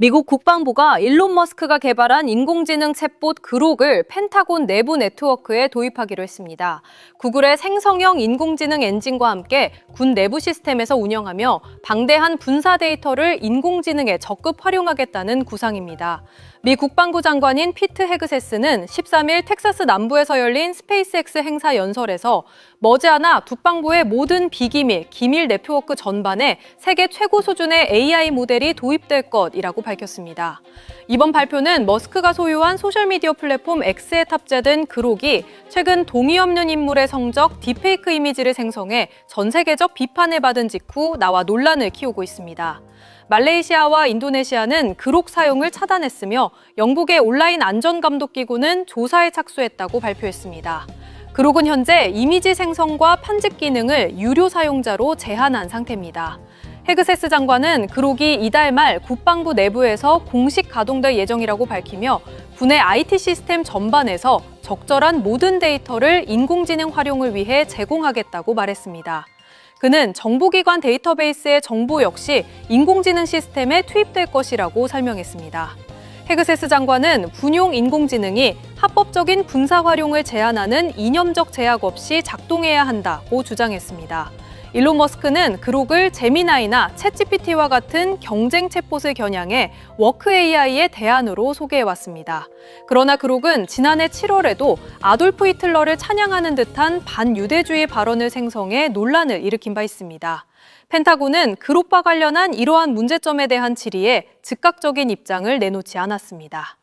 미국 국방부가 일론 머스크가 개발한 인공지능 챗봇 그록을 펜타곤 내부 네트워크에 도입하기로 했습니다. 구글의 생성형 인공지능 엔진과 함께 군 내부 시스템에서 운영하며 방대한 군사 데이터를 인공지능에 적극 활용하겠다는 구상입니다. 미 국방부 장관인 피트 헤그세스는 13일 텍사스 남부에서 열린 스페이스X 행사 연설에서 머지않아 국방부의 모든 비기밀, 기밀 네트워크 전반에 세계 최고 수준의 AI 모델이 도입될 것이라고 밝혔습니다. 이번 발표는 머스크가 소유한 소셜미디어 플랫폼 X에 탑재된 그록이 최근 동의 없는 인물의 성적 딥페이크 이미지를 생성해 전 세계적 비판을 받은 직후 나와 논란을 키우고 있습니다. 말레이시아와 인도네시아는 그록 사용을 차단했으며 영국의 온라인 안전감독기구는 조사에 착수했다고 발표했습니다. 그록은 현재 이미지 생성과 편집 기능을 유료 사용자로 제한한 상태입니다. 헤그세스 장관은 그록이 이달 말 국방부 내부에서 공식 가동될 예정이라고 밝히며 군의 IT 시스템 전반에서 적절한 모든 데이터를 인공지능 활용을 위해 제공하겠다고 말했습니다. 그는 정보기관 데이터베이스의 정보 역시 인공지능 시스템에 투입될 것이라고 설명했습니다. 헤그세스 장관은 군용 인공지능이 합법적인 군사 활용을 제한하는 이념적 제약 없이 작동해야 한다고 주장했습니다. 일론 머스크는 그록을 제미나이나 챗GPT와 같은 경쟁 챗봇을 겨냥해 워크 AI의 대안으로 소개해왔습니다. 그러나 그록은 지난해 7월에도 아돌프 히틀러를 찬양하는 듯한 반유대주의 발언을 생성해 논란을 일으킨 바 있습니다. 펜타곤은 그록과 관련한 이러한 문제점에 대한 질의에 즉각적인 입장을 내놓지 않았습니다.